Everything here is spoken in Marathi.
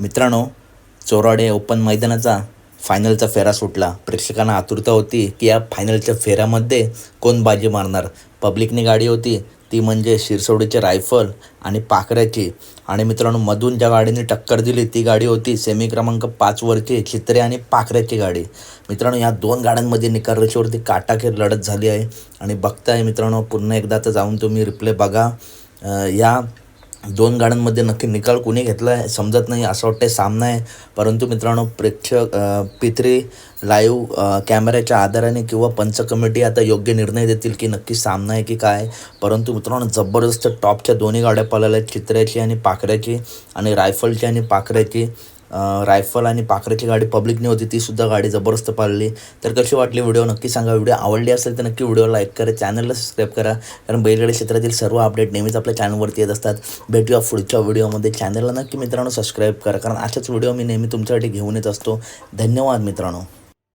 मित्रांनो चोराडे ओपन मैदानाचा फायनलचा फेरा सुटला. प्रेक्षकांना आतुरता होती की या फायनलच्या फेऱ्यामध्ये कोण बाजी मारणार? पब्लिकनी गाडी होती. ती म्हणजे शिरसोडीचे रायफल आणि पाखऱ्याची. आणि मित्रांनो मधून ज्या गाडीने टक्कर दिली ती गाडी होती सेमी क्रमांक पाचवरची चित्रे आणि पाखऱ्याची गाडी. मित्रांनो या दोन गाड्यांमध्ये निकाल रेषेवरती लढत झाली आहे. आणि बघताय मित्रांनो पुन्हा एकदा तर जाऊन तुम्ही रिप्ले बघा. या दोन गाड्यांमध्ये नक्की निकाल कोणी घेतला आहे समजत नाही असं वाटतं सामना आहे. परंतु मित्रांनो प्रेक्षक अ, पित्री लाईव्ह कॅमेऱ्याच्या आधाराने किंवा पंच कमिटी आता योग्य निर्णय देतील की नक्की सामना आहे की काय. परंतु मित्रांनो जबरदस्त टॉपच्या दोन्ही गाड्या पळाल्या आहेत चित्र्याची आणि पाखऱ्याची आणि रायफलची आणि पाखऱ्याची. रायफल आणि पाखरेची गाडी पब्लिकने होती ती सुद्धा गाडी जबरदस्त पाळली. तर कशी वाटली व्हिडिओ नक्की सांगा. व्हिडिओ आवडली असेल तर नक्की व्हिडिओ लाईक करा. चॅनलला सबस्क्राईब करा. कारण बैलगाडी क्षेत्रातील सर्व अपडेट नेहमीच आपल्या चॅनलवरती येत असतात. भेटूया पुढच्या व्हिडिओमध्ये चॅनलला नक्की मित्रांनो सबस्क्राईब करा. कारण अशाच व्हिडिओ मी नेहमी तुमच्यासाठी घेऊन येत असतो. धन्यवाद मित्रांनो.